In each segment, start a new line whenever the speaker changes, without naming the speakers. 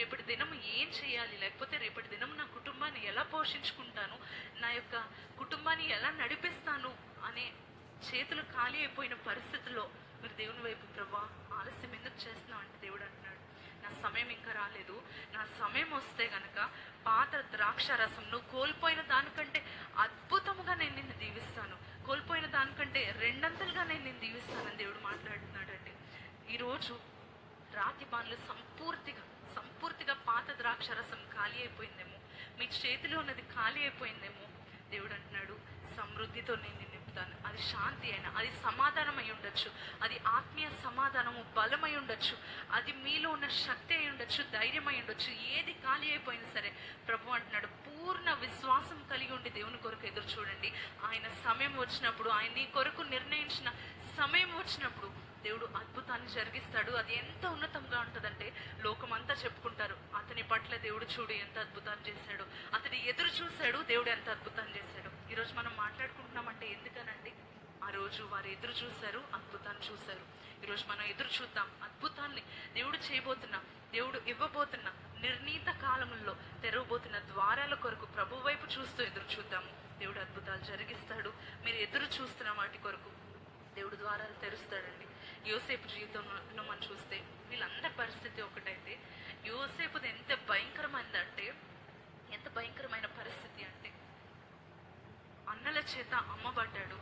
రేపటి దినం ఏం చేయాలి? లేకపోతే రేపటి దినం నా కుటుంబాన్ని ఎలా పోషించుకుంటాను? నా యొక్క కుటుంబాన్ని ఎలా నడిపిస్తాను? అనే చేతులు ఖాళీ అయిపోయిన పరిస్థితుల్లో మీరు దేవుని వైపు ప్రభా ఆలస్యం ఎందుకు చేస్తున్నావు అంటే దేవుడు అంటున్నాడు. నా సమయం ఇంకా రాలేదు. నా సమయం వస్తే గనక పాత్ర ద్రాక్ష రసం నువ్వు కోల్పోయిన దానికంటే అద్భుతముగా నేను నిన్ను దీవిస్తాను. కోల్పోయిన దానికంటే రెండంతలుగా నేను నిన్ను దీవిస్తానని దేవుడు మాట్లాడుతున్నాడండి. ఈరోజు రాతి బాణలు సంపూర్తిగా ద్రాక్షరసం ద్రాక్ష రసం ఖాళీ అయిపోయిందేమో? మీ చేతిలో ఉన్నది ఖాళీ అయిపోయిందేమో? దేవుడు అంటున్నాడు సమృద్ధితో నేను నిన్ను నింపుతాను. అది శాంతి అయినా అది సమాధానం అయి ఉండొచ్చు. అది ఆత్మీయ సమాధానము బలమై ఉండొచ్చు. అది మీలో ఉన్న శక్తి అయి ఉండొచ్చు ధైర్యం అయి ఉండొచ్చు. ఏది ఖాళీ అయిపోయినా సరే. ప్రభు అంటున్నాడు పూర్ణ విశ్వాసం కలిగి ఉండి దేవుని కొరకు ఎదురు చూడండి. ఆయన సమయం వచ్చినప్పుడు ఆయన నీ కొరకు నిర్ణయించిన సమయం వచ్చినప్పుడు దేవుడు అద్భుతాన్ని జరిగిస్తాడు. అది ఎంత ఉన్నతంగా ఉంటుందంటే లోకమంతా చెప్పుకుంటారు. అతని పట్ల దేవుడు చూడు ఎంత అద్భుతాన్ని చేశాడు. అతని ఎదురు చూశాడు దేవుడు ఎంత అద్భుతాన్ని చేశాడు. ఈరోజు మనం మాట్లాడుకుంటున్నామంటే ఎందుకనండి? ఆ రోజు వారు ఎదురు చూశారు అద్భుతాన్ని చూశారు. ఈరోజు మనం ఎదురు చూద్దాం అద్భుతాన్ని దేవుడు చేయబోతున్న దేవుడు ఇవ్వబోతున్న నిర్ణీత కాలంలో తెరవబోతున్న ద్వారాల కొరకు ప్రభు వైపు చూస్తూ ఎదురు చూద్దాము. దేవుడు అద్భుతాలు జరిగిస్తాడు. మీరు ఎదురు చూస్తున్న వాటి కొరకు దేవుడు ద్వారాలు తెరుస్తాడండి. యోసేపు జీవితంలో మనం చూస్తే వీళ్ళందరి పరిస్థితి ఒకటైతే యోసేపుది ఎంత భయంకరమైందంటే ఎంత భయంకరమైన పరిస్థితి అంటే అన్నల చేత అమ్మబడ్డాడు.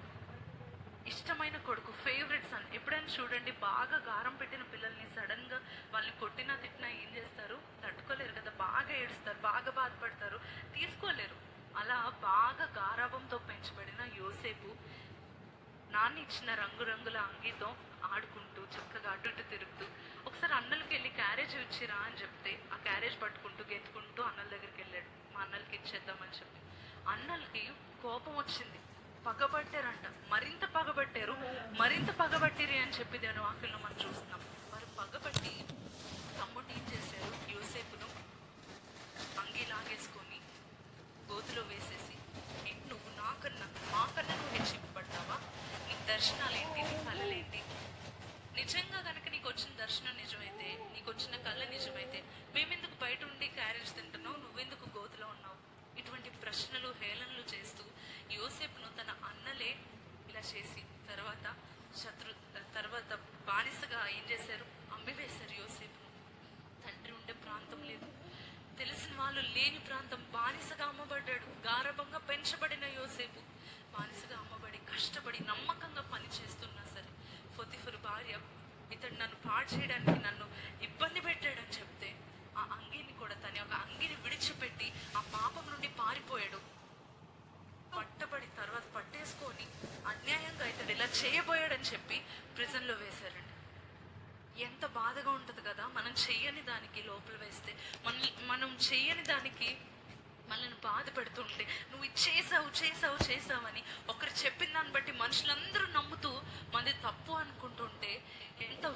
ఇష్టమైన కొడుకు ఫేవరెట్ సన్ ఎప్పుడైనా చూడండి బాగా గారం పెట్టిన పిల్లల్ని సడన్గా వాళ్ళని కొట్టినా తిట్టినా ఏం చేస్తారు? తట్టుకోలేరు కదా బాగా ఏడుస్తారు బాగా బాధపడతారు తీసుకోలేరు. అలా బాగా గారాభంతో పెంచబడిన యోసేపు నాన్న ఇచ్చిన రంగురంగుల అంగీతో ఆడుకుంటూ చక్కగా అటు ఇటు తిరుగుతూ ఒకసారి అన్నలకి వెళ్ళి క్యారేజ్ ఇచ్చిరా అని చెప్తే ఆ క్యారేజ్ పట్టుకుంటూ గెంతుకుంటూ అన్నల దగ్గరికి వెళ్ళాడు. మా అన్నలకి ఇచ్చేద్దామని చెప్పి. అన్నలకి కోపం వచ్చింది. పగబట్టారంట. మరింత పగబట్టారు. మరింత పగబట్టిరి అని చెప్పి దేని వాక్యంలో మనం చూస్తున్నాం. వారు పగబట్టి తమ్ముడు ఏం చేశారు? యూసేపును అంగీ లాగేసుకొని గోతులో వేసేసి "ఏంటి నువ్వు నాకన్నా మాకన్నా నువ్వు హెచ్చింపబడతావా నీ దర్శనాలేంటి? నీ కళలేంటి నిజంగా కనుక నీకు వచ్చిన దర్శనం నిజమైతే నీకు వచ్చిన కళ నిజమైతే మేమెందుకు బయట ఉండి క్యారేజ్ తింటున్నావు? నువ్వెందుకు గోతులో ఉన్నావు? ఇటువంటి ప్రశ్నలు హేళనలు చేస్తూ యోసేపును తన అన్నలే ఇలా చేసి తర్వాత శత్రు తర్వాత బానిసగా ఏం చేశారు? అమ్మివేశారు యోసేపును. తండ్రి ఉండే ప్రాంతం లేదు. తెలిసిన వాళ్ళు లేని ప్రాంతం బానిసగా అమ్మబడ్డాడు. గారభంగా పెంచబడిన యోసేపు బానిసగా అమ్మబడి కష్టపడి నమ్మకంగా పని చేస్తున్నా సరే ఫొతిఫర్ భార్య ఇతడు నన్ను పాడు చేయడానికి నన్ను ఇబ్బంది పెట్టాడని చెప్తే ఆ అంగీని కూడా తన యొక్క అంగిని విడిచిపెట్టి ఆ పాపం నుండి పారిపోయాడు పట్టబడి తర్వాత పట్టేసుకొని అన్యాయంగా ఇతడు ఇలా చేయబోయాడని చెప్పి ప్రిజన్లో వేశారండి. ఎంత బాధగా ఉంటుంది కదా మనం చెయ్యని దానికి లోపల వేస్తే మన మనం చెయ్యని దానికి మనల్ని బాధ పెడుతుంటే నువ్వు చేసావు చేసావు చేసావని ఒకరు చెప్పిన దాన్ని బట్టి మనుషులందరూ నమ్ముతూ మనది తప్పు అనుకుంటూ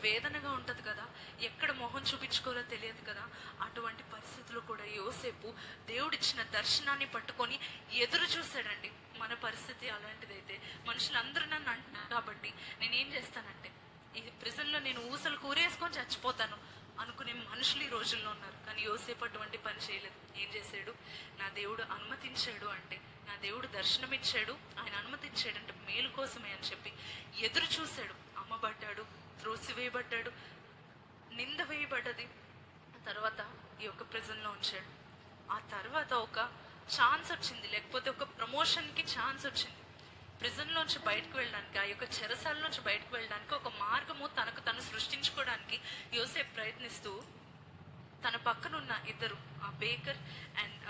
వేదనగా ఉంటుంది కదా? ఎక్కడ మొహం చూపించుకోవాలో తెలియదు కదా? అటువంటి పరిస్థితుల్లో కూడా యోసేపు దేవుడిచ్చిన దర్శనాన్ని పట్టుకొని ఎదురు చూశాడండి. మన పరిస్థితి అలాంటిదైతే. మనుషులందరూ నన్ను అంటున్నారు కాబట్టి నేనేం చేస్తానంటే ఈ ప్రిజన్లో నేను ఊసలు కూరేసుకొని చచ్చిపోతాను అనుకునే మనుషులు ఈ రోజుల్లో ఉన్నారు. కానీ యోసేపు అటువంటి పని చేయలేదు. ఏం చేశాడు? నా దేవుడు అనుమతించాడు అంటే నా దేవుడు దర్శనమిచ్చాడు. ఆయన అనుమతిచ్చాడు అంటే మేలు కోసమే అని చెప్పి ఎదురు చూశాడు. అమ్మబడ్డాడు త్రోసివేయబడ్డాడు నింద వేయబడ్డది. ఆ తర్వాత ఈ యొక్క ప్రజల్లో ఉంచాడు. ఆ తర్వాత ఒక ఛాన్స్ వచ్చింది లేకపోతే ఒక ప్రమోషన్కి ఛాన్స్ వచ్చింది. ప్రిజన్ లోంచి బయటకు వెళ్ళడానికి ఆ యొక్క చెరసాల నుంచి బయటకు వెళ్ళడానికి ఒక మార్గము తనకు తను సృష్టించుకోవడానికి యోసేపు ప్రయత్నిస్తూ తన పక్కనున్న ఇద్దరు ఆ బేకర్ అండ్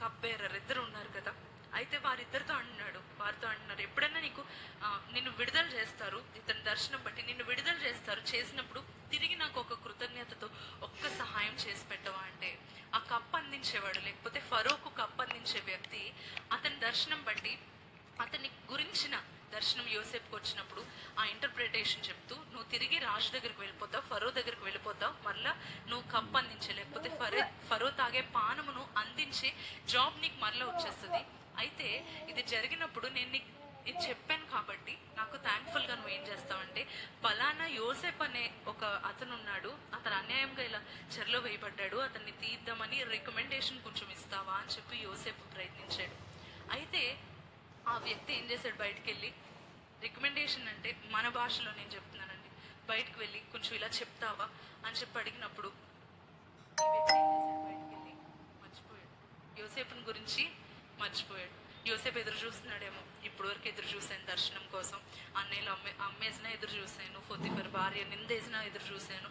కప్ బేరర్ ఇద్దరు ఉన్నారు కదా అయితే వారిద్దరితో అంటున్నాడు వారితో అంటున్నారు ఎప్పుడైనా నీకు ఆ, నిన్ను విడుదల చేస్తారు ఇతని దర్శనం బట్టి నిన్ను విడుదల చేస్తారు. చేసినప్పుడు తిరిగి నాకు ఒక కృతజ్ఞతతో ఒక్క సహాయం చేసి పెట్టవా అంటే ఆ కప్ అందించేవాడు లేకపోతే ఫరోకు కప్ అందించే వ్యక్తి అతని దర్శనం బట్టి అతని గురించిన దర్శనం యోసేపుకి వచ్చినప్పుడు ఆ ఇంటర్ప్రిటేషన్ చెప్తూ నువ్వు తిరిగి రాజు దగ్గరికి వెళ్ళిపోతావు ఫరో దగ్గరికి వెళ్ళిపోతావు మరలా నువ్వు కప్ అందించే లేకపోతే ఫరో ఫరో తాగే పానమును అందించే జాబ్ నీకు మరలా వచ్చేస్తుంది. అయితే ఇది జరిగినప్పుడు నేను నీకు ఇది చెప్పాను కాబట్టి నాకు థ్యాంక్ఫుల్గా నువ్వు ఏం చేస్తావంటే పలానా యోసెఫ్ అనే ఒక అతను ఉన్నాడు అతను అన్యాయంగా ఇలా చెరలో వేయబడ్డాడు అతన్ని తీద్దామని రికమెండేషన్ కొంచెం ఇస్తావా అని చెప్పి యోసెఫ్ ప్రయత్నించాడు. అయితే ఆ వ్యక్తి ఏం చేశాడు బయటికి వెళ్ళి రికమెండేషన్ అంటే మన భాషలో నేను చెప్తున్నానండి బయటకు వెళ్ళి కొంచెం ఇలా చెప్తావా అని చెప్పి అడిగినప్పుడు ఈ వ్యక్తి ఏం చేశాడు? బయటికి వెళ్ళి మర్చిపోయాడు. యోసేపుని గురించి మర్చిపోయాడు. యూసేపు ఎదురు చూస్తున్నాడేమో. ఇప్పుడు వరకు ఎదురు చూశాను దర్శనం కోసం. అన్నయ్యలు అమ్మే అమ్మేసినా ఎదురు చూశాను. ఫొత్తిఫర్ భార్య నిందేసినా ఎదురు చూశాను.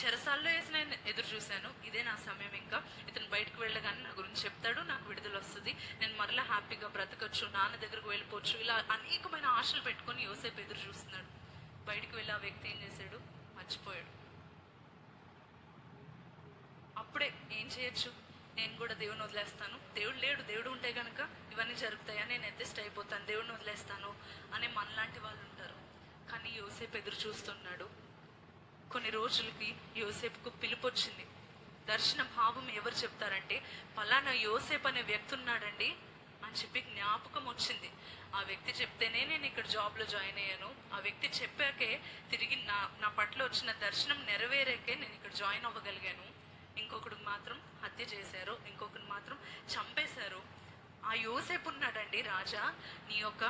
చెరసాల్లో వేసిన ఎదురు చూశాను. ఇదే నా సమయం ఇంకా. ఇతను బయటకు వెళ్ళగానే నా గురించి చెప్తాడు. నాకు విడుదల వస్తుంది. నేను మరలా హ్యాపీగా బ్రతకచ్చు. నాన్న దగ్గరకు వెళ్ళిపోవచ్చు. ఇలా అనేకమైన ఆశలు పెట్టుకొని యోసేపు ఎదురు చూస్తున్నాడు. బయటకు వెళ్ళి ఆ వ్యక్తి ఏం చేశాడు? మర్చిపోయాడు. అప్పుడే ఏం చేయొచ్చు? నేను కూడా దేవుని వదిలేస్తాను. దేవుడు లేడు. దేవుడు ఉంటే కనుక ఇవన్నీ జరుగుతాయా నేను అడ్జస్ట్ అయిపోతాను. దేవుడిని వదిలేస్తాను అనే మనలాంటి వాళ్ళు ఉంటారు. కానీ యోసేపు ఎదురు చూస్తున్నాడు. కొన్ని రోజులకి యోసేపుకు పిలుపు వచ్చింది. దర్శన భావం ఎవరు చెప్తారంటే పలానా యోసేపు అనే వ్యక్తి ఉన్నాడండి అని చెప్పి జ్ఞాపకం వచ్చింది. ఆ వ్యక్తి చెప్తేనే నేను ఇక్కడ జాబ్లో జాయిన్ అయ్యాను. ఆ వ్యక్తి చెప్పాకే తిరిగి నా నా పట్ల వచ్చిన దర్శనం నెరవేరాకే నేను ఇక్కడ జాయిన్ అవ్వగలిగాను. ఇంకొకడికి మాత్రం హత్య చేశారు. ఇంకొకరిని మాత్రం చంపేశారు. ఆ యోసేపు ఉన్నాడండి రాజా నీ యొక్క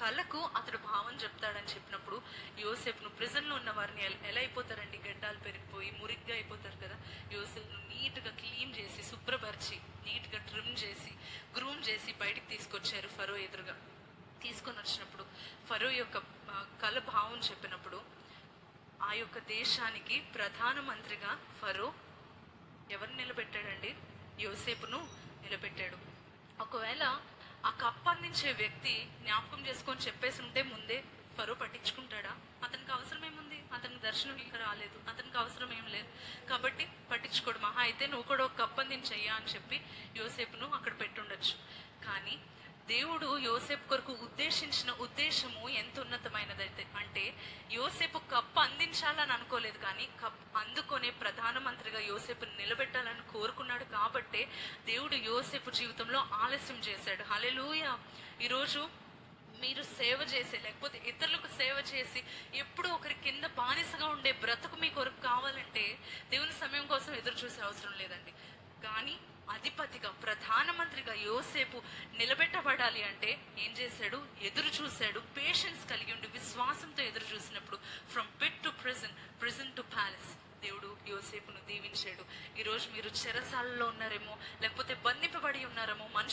కళకు అతడు భావం చెప్తాడని చెప్పినప్పుడు యోసేపును ప్రిజన్లో ఉన్న వారిని ఎలా అయిపోతారండి? గడ్డాలు పెరిగిపోయి మురిగ్గా అయిపోతారు కదా. యోసేపును నీట్గా క్లీన్ చేసి శుభ్రపరిచి నీట్గా ట్రిమ్ చేసి గ్రూమ్ చేసి బయటికి తీసుకొచ్చారు ఫరో ఎదురుగా. తీసుకొని వచ్చినప్పుడు ఫరో యొక్క కళ భావం చెప్పినప్పుడు ఆ యొక్క దేశానికి ప్రధానమంత్రిగా ఫరో ఎవరు నిలబెట్టాడండి? యోసేపును నిలబెట్టాడు. ఒకవేళ ఆ కప్పు అందించే వ్యక్తి జ్ఞాపకం చేసుకొని చెప్పేసి ఉంటే ముందే ఫరో పట్టించుకుంటాడా? అతనికి అవసరం ఏముంది? అతనికి దర్శనం ఇంకా రాలేదు. అతనికి అవసరం ఏం లేదు. కాబట్టి పట్టించుకోడు. మహా అయితే నువ్వు కూడా ఒక కప్పు అందించయ్యా అని చెప్పి యోసేపును అక్కడ పెట్టుండొచ్చు. కానీ దేవుడు యోసేపు కొరకు ఉద్దేశించిన ఉద్దేశము ఎంత ఉన్నతమైనదైతే అంటే యోసేపు కప్పు అందించాలని అనుకోలేదు కానీ కప్ అందుకొనే ప్రధానమంత్రిగా యోసేపుని నిలబెట్టాలని కోరుకున్నాడు కాబట్టే దేవుడు యోసేపు జీవితంలో ఆలస్యం చేశాడు. హలెలూయ ఈరోజు మీరు సేవ చేసి లేకపోతే ఇతరులకు సేవ చేసి ఎప్పుడు ఒకరి కింద బానిసగా ఉండే బ్రతుకు మీ కొరకు కావాలంటే దేవుని సమయం కోసం ఎదురు చూసే అవసరం లేదండి. కానీ అధిపతిగా ప్రధానమంత్రిగా యోసేపు నిలబెట్ట నిలబెట్టబడాలి అంటే ఏం చేశాడు? ఎదురు చూశాడు. పేషెన్స్ కలిగి ఉండి విశ్వాసంతో ఎదురు చూసినప్పుడు from pit to prison prison to palace దేవుడు యోసేపును దీవించాడు. ఈరోజు మీరు చెరసాలలో ఉన్నారేమో లేకపోతే బంధింపబడి ఉన్నారేమో మనుషులు